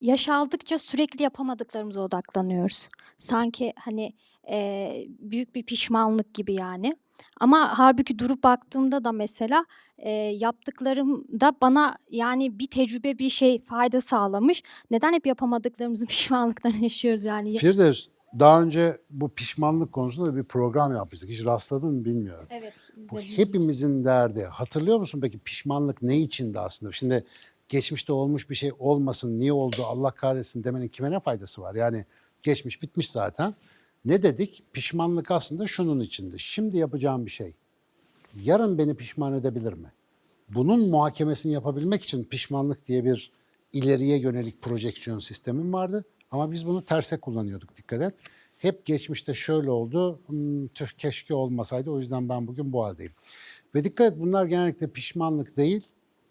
Yaş aldıkça sürekli yapamadıklarımıza odaklanıyoruz. Sanki, hani, eee, büyük bir pişmanlık gibi yani. Ama hâlbuki durup baktığımda da mesela, eee, yaptıklarım da bana, yani, bir tecrübe, bir şey fayda sağlamış. Neden hep yapamadıklarımızın pişmanlıklarını yaşıyoruz yani? Ya Firdevs, daha önce bu pişmanlık konusunda bir program yapmıştık. Hiç rastladın mı bilmiyorum. Evet, Bu izledim. hepimizin derdi. Hatırlıyor musun peki pişmanlık ne içindi aslında? Şimdi geçmişte olmuş bir şey olmasın, niye oldu, Allah kahretsin demenin kime ne faydası var? Yani geçmiş bitmiş zaten. Ne dedik? Pişmanlık aslında şunun içindi. Şimdi yapacağım bir şey. Yarın beni pişman edebilir mi? Bunun muhakemesini yapabilmek için pişmanlık diye bir ileriye yönelik projeksiyon sistemim vardı. Ama biz bunu terse kullanıyorduk dikkat et. Hep geçmişte şöyle oldu, hmm, tüh keşke olmasaydı o yüzden ben bugün bu haldeyim. Ve dikkat et bunlar genellikle pişmanlık değil,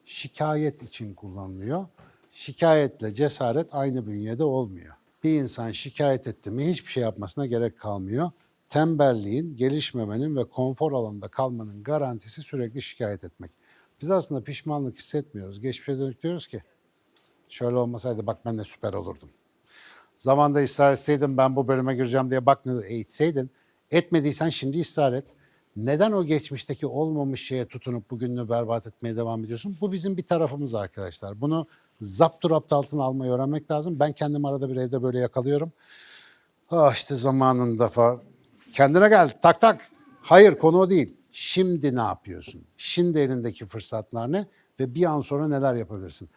şikayet için kullanılıyor. Şikayetle cesaret aynı bünyede olmuyor. Bir insan şikayet etti mi hiçbir şey yapmasına gerek kalmıyor. Tembelliğin, gelişmemenin ve konfor alanında kalmanın garantisi sürekli şikayet etmek. Biz aslında pişmanlık hissetmiyoruz. Geçmişe dönük diyoruz ki şöyle olmasaydı bak ben de süper olurdum. Zamanda ısrar etseydin ben bu bölüme gireceğim diye bak ne eğitseydin. Etmediysen şimdi ısrar et. Neden o geçmişteki olmamış şeye tutunup bugününü berbat etmeye devam ediyorsun? Bu bizim bir tarafımız arkadaşlar. Bunu zapturapt altına almayı öğrenmek lazım. Ben kendim arada bir evde böyle yakalıyorum. Ah işte zamanında falan. Kendine gel tak tak. Hayır konu o değil. Şimdi ne yapıyorsun? Şimdi elindeki fırsatlar ne? Ve bir an sonra neler yapabilirsin?